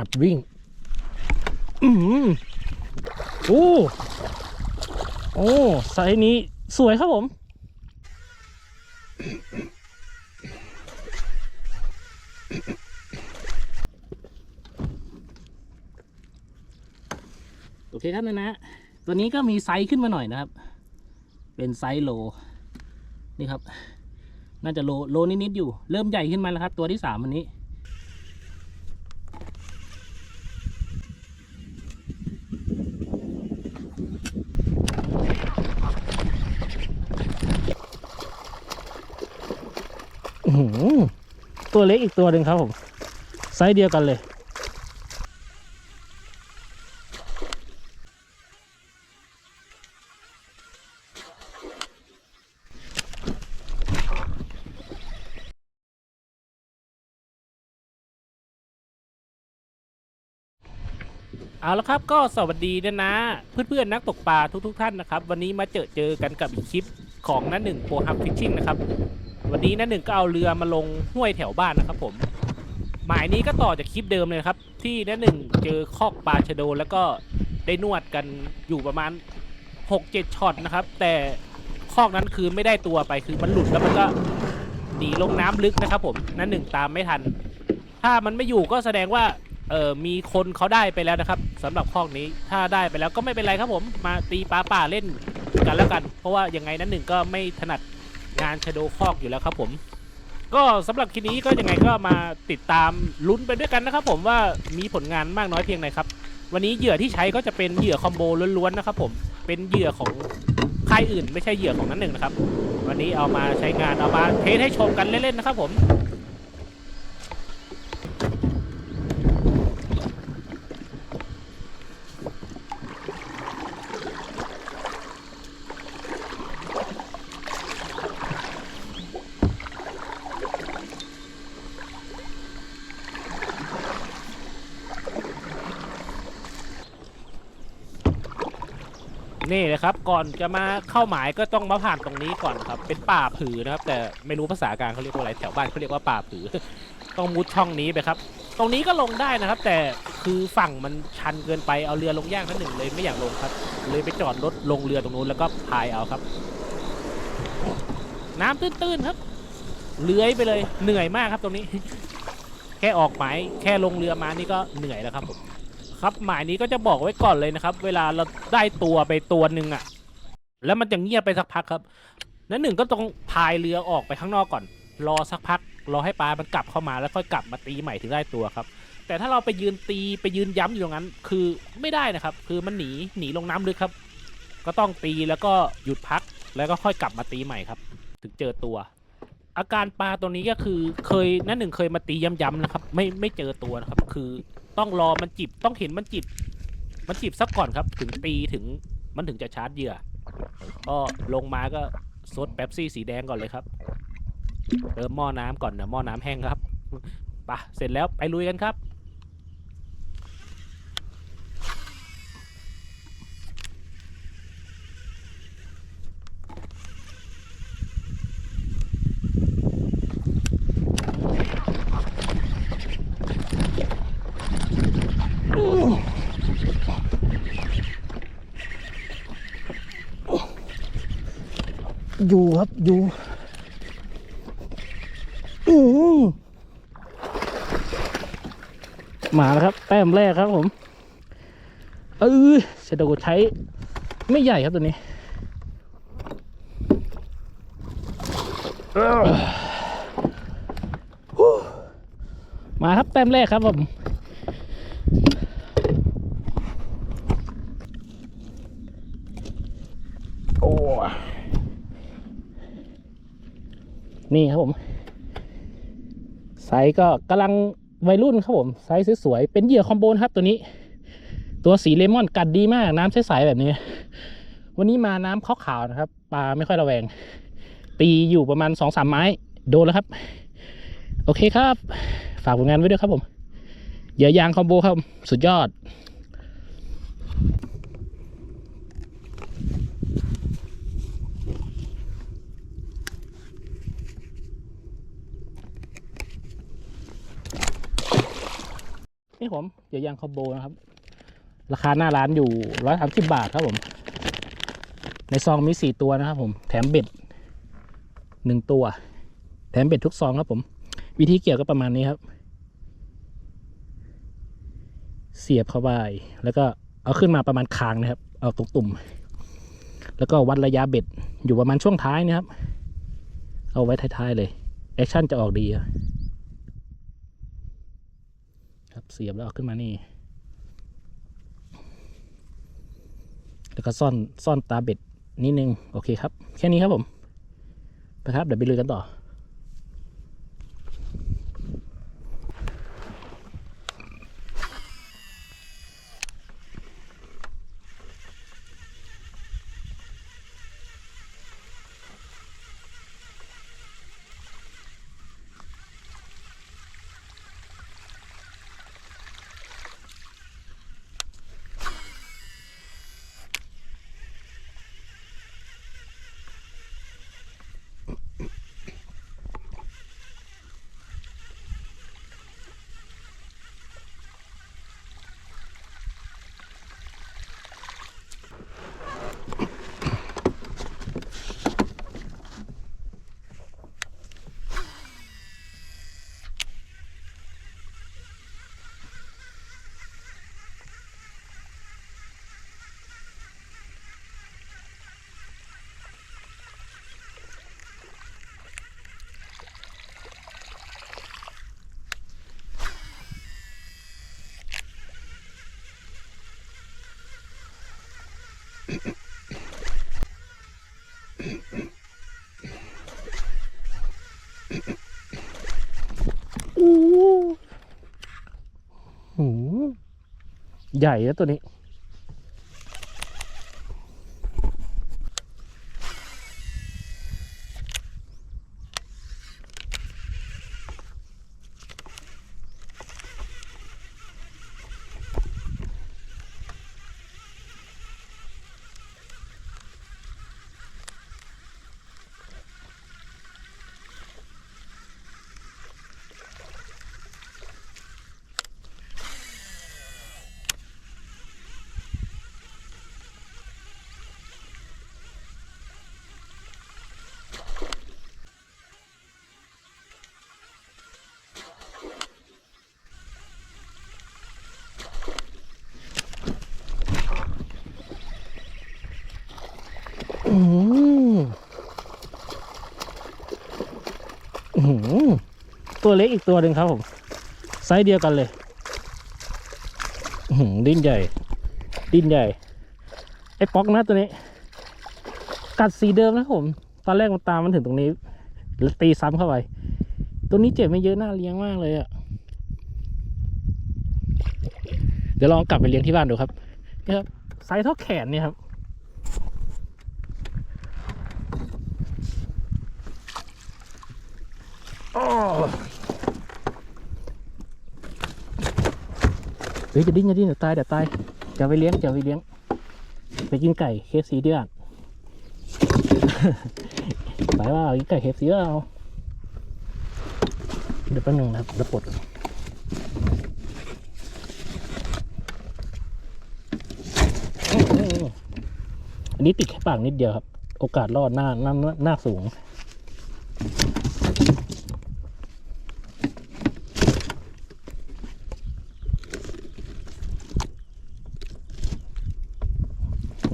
กัดวิ่ง อืมโอ้โอ้ไซส์นี้สวยครับผม โอเคครับนะนะ ตัวนี้ก็มีไซส์ขึ้นมาหน่อยนะครับ เป็นไซส์โล นี่ครับ น่าจะโลโลนิดๆอยู่ เริ่มใหญ่ขึ้นมาแล้วครับ ตัวที่สามวันนี้ อื้อหือ ตัวเล็กอีกตัวหนึ่งครับผมไซส์เดียวกันเลย เอาละครับก็สวัสดีนะนะ เพื่อนๆนักตกปลาทุกๆทท่านนะครับ วันนี้มาเจอเจอกันกับอีกคลิปของน้าหนึ่งโปรฮับฟิชชิ่งนะครับ วันนี้น้าหนึ่งก็เอาเรือมาลงห้วยแถวบ้านนะครับ ผม หมายนี้ก็ต่อจากคลิปเดิมเลยครับ ที่น้าหนึ่งเจอคอกปลาชะโดแล้วก็ได้นวดกันอยู่ประมาณ 6-7ช็อตนะครับ แต่คอกนั้นคือไม่ได้ตัวไปคือมันหลุดแล้วมันก็หนีลงน้ำลึกนะครับ ผมน้าหนึ่งตามไม่ทัน ถ้ามันไม่อยู่ก็แสดงว่าเออมีคนเขาได้ไปแล้วนะครับสำหรับคอกนี้ถ้าได้ไปแล้วก็ไม่เป็นไรครับผมมาตีปลาป่าเล่นกันแล้วกัน เพราะว่ายังไงนั้นหนึ่งก็ไม่ถนัด งานชโดคอกอยู่แล้วครับผม ก็สำหรับคลิปนี้ก็ยังไงก็มาติดตามลุ้นไปด้วยกันนะครับ ผมว่ามีผลงานมากน้อยเพียงไหนครับ วันนี้เหยื่อที่ใช้ก็จะเป็นเหยื่อคอมโบล้วนๆนะครับ ผมเป็นเหยื่อของค่ายอื่น ไม่ใช่เหยื่อของนั้นหนึ่งนะครับ วันนี้เอามาใช้งานเอามาเทสให้ชมกันเล่นๆนะครับ ผม นี่นะครับก่อนจะมาเข้าหมายก็ต้องมาผ่านตรงนี้ก่อนครับ เป็นป่าผือนะครับ แต่ไม่รู้ภาษากลางเขาเรียกว่าอะไรแถวบ้านเขาเรียกว่าป่าผือ ต้องมุดช่องนี้ไปครับ ตรงนี้ก็ลงได้นะครับ แต่คือฝั่งมันชันเกินไปเอาเรือลงยากนั่นหนึ่งเลยไม่อยากลงครับ เลยไปจอดรถลงเรือตรงนู้นแล้วก็พายเอาครับ น้ำตื้นๆครับเลื้อยไปเลยเหนื่อยมากครับตรงนี้ แค่ออกหมายแค่ลงเรือมานี่ก็เหนื่อยแล้วครับผม ครับ หมายนี้ก็จะบอกไว้ก่อนเลยนะครับ เวลาเราได้ตัวไปตัวหนึ่งอะแล้วมันจะเงียบไปสักพักครับ นั้นหนึ่งก็ต้องพายเรือออกไปข้างนอกก่อน รอสักพัก รอให้ปลา มันกลับเข้ามาแล้วค่อยกลับมาตีใหม่ถึงได้ตัวครับ แต่ถ้าเราไปยืนตีไปยืนย้ำอยู่ตรงนั้น คือไม่ได้นะครับ คือมันหนีหนีลงน้ำลึกครับ ก็ต้องตีแล้วก็หยุดพักแล้วก็ค่อยกลับมาตีใหม่ครับ ถึงเจอตัว อาการปลาตัวนี้ก็คือเคยนั่นหนึ่งเคยมาตีย้ำๆนะครับ ไม่ไม่เจอตัวนะครับ คือต้องรอมันจิบต้องเห็นมันจิบ มันจิบซะก่อนครับ ถึงตีถึงมันถึงจะชาร์จเหยื่อก็ลงมาก็ซดแป๊บซี่สีแดงก่อนเลยครับเติมหม้อน้ำก่อนนะหม้อน้ำแห้งครับปะเสร็จแล้วไปลุยกันครับ อยู่ครับอยู่อือมาแล้วครับ แต้มแรกครับผม เออเชโดใช้ไม่ใหญ่ครับตัวนี้มาครับแต้มแรกครับผมโอ้ นี่ครับผมไซส์ก็กำลังวัยรุ่นครับผมไซส์สวยๆเป็นเหยื่อคอมโบนะครับตัวนี้ ตัวสีเลมอนกัดดีมากน้ำใสๆแบบนี้ วันนี้มาน้ำขาวๆนะครับปลาไม่ค่อยระแวง ตีอยู่ประมาณสองสามไม้ โดนแล้วครับ โอเคครับ ฝากผลงานไว้ด้วยครับผมเหยื่อยางคอมโบครับ สุดยอด นี่ผมเดี๋ยวยางคอมโบนะครับ ราคาหน้าร้านอยู่ร้อยสามสิบบาทครับผม ในซองมีสี่ตัวนะครับผมแถมเบ็ดหนึ่งตัว แถมเบ็ดทุกซองครับผม วิธีเกี่ยวก็ประมาณนี้ครับ เสียบเข้าไปแล้วก็เอาขึ้นมาประมาณคางนะครับ เอาตรงตุ่ม แล้วก็วัดระยะเบ็ดอยู่ประมาณช่วงท้ายนะครับ เอาไว้ท้ายๆเลย แอคชั่นจะออกดีอะ ครับเสียบแล้วเอาขึ้นมานี่ แล้วก็ซ่อนซ่อนตาเบ็ดนิดนึง โอเคครับ แค่นี้ครับผมไปครับเดี๋ยวไปลุยกันต่อ ใหญ่แล้วตัวนี้ อืมอื้อหือตัวเล็กอีกตัวหนึ่งครับผมไซส์เดียวกันเลยดิ้นใหญ่ ดิ้นใหญ่ ไอ้ป๊อกนะตัวนี้ กัดสีเดิมนะครับผม ตอนแรกมันตามมันถึงตรงนี้แล้วตีซ้ำเข้าไป ตัวนี้เจ็บไม่เยอะน่าเลี้ยงมากเลยอะเดี๋ยวลองกลับไปเลี้ยงที่บ้านดูครับนี่ครับไซส์เท่าแขนเนี่ยครับ เฮ้ยจะดิ้นจะดิ้นเดี๋ยวตายเดี๋ยวตายจะไปเลี้ยงจะไปเลี้ยง ไปกินไก่เคฟซีดีกว่าไปว่ากินไก่เคฟซีว่าเอาเดี๋ยวแป๊บนึงนะครับเดี๋ยวปลดก่อนอันนี้ติดแค่ปากนิดเดียวครับ โอกาสรอดหน้าหน้าหน้าสูง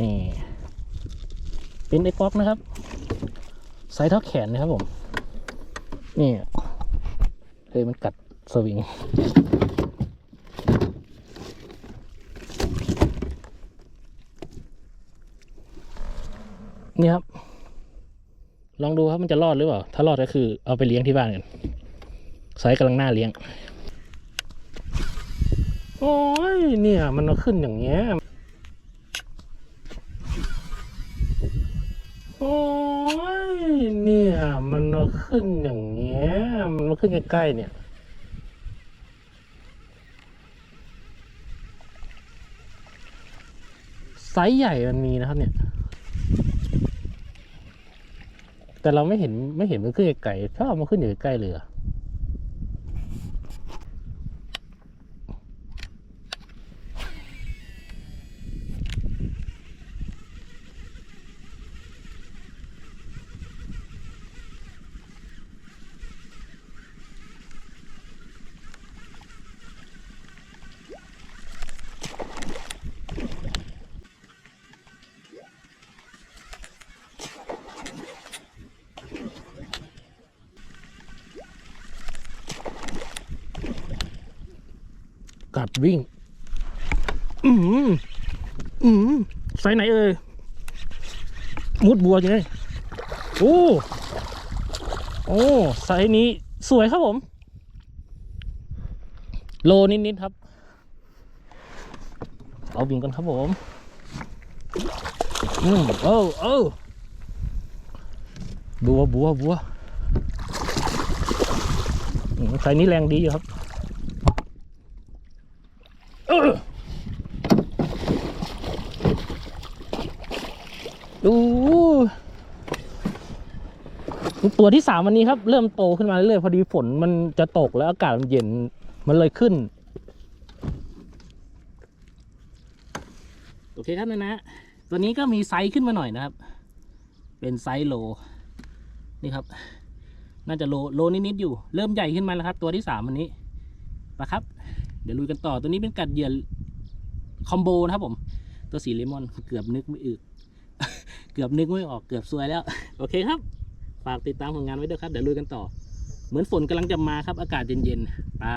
นี่ เป็นไอ้ป๊อกนะครับไซส์เท่าแขนนะครับผม นี่เฮ้ยมันกัดสวิงนี่ครับ ลองดูครับมันจะรอดหรือเปล่า ถ้ารอดก็คือเอาไปเลี้ยงที่บ้านกันไซส์กำลังหน่าเลี้ยง โอ้ยเนี่ย มันเอาขึ้นอย่างเงี้ย โอ้ยเนี่ย มันมาขึ้นอย่างเงี้ย มันมาขึ้นใกล้ๆเนี่ย ไซส์ใหญ่มันมีนะครับเนี่ย แต่เราไม่เห็นไม่เห็นมันขึ้นไกลๆถ้าเอามาขึ้นอยู่ใกล้เลยอ ดวิ่ง อืมอืมไซส์ไหนเอ่ยมุดบัวอยู่เลยโอ้โอ้ไซส์นี้สวยครับผม โลนิดๆครับเอาวิ่งกันครับผมอืมโอ้โอ้บัวบัวบัวไซส์นี้แรงดีอยู่ครับเออดู ตัวที่สามวันนี้ครับ เริ่มโตขึ้นมาเรื่อยๆพอดีฝนมันจะตกแล้วอากาศมันเย็นมันเลยขึ้น โอเคครับนะนะ ตัวนี้ก็มีไซส์ขึ้นมาหน่อยนะครับ เป็นไซส์โล นี่ครับ น่าจะโลโลนิดๆอยู่ เริ่มใหญ่ขึ้นมาแล้วครับ ตัวที่สามวันนี้นะครับ เดี๋ยวลุยกันต่อตัวนี้เป็นกัดเหยื่อคอมโบนะครับผม ตัวสีเลมอนเกือบนึกไม่อึเกือบนึกไม่ออกเกือบซวยแล้ว โอเคครับ ฝากติดตามผลงานไว้ด้วยครับ เดี๋ยวลุยกันต่อ เหมือนฝนกำลังจะมาครับ อากาศเย็นๆปลา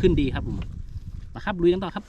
ขึ้นดีครับผมปลาครับลุยกันต่อครับ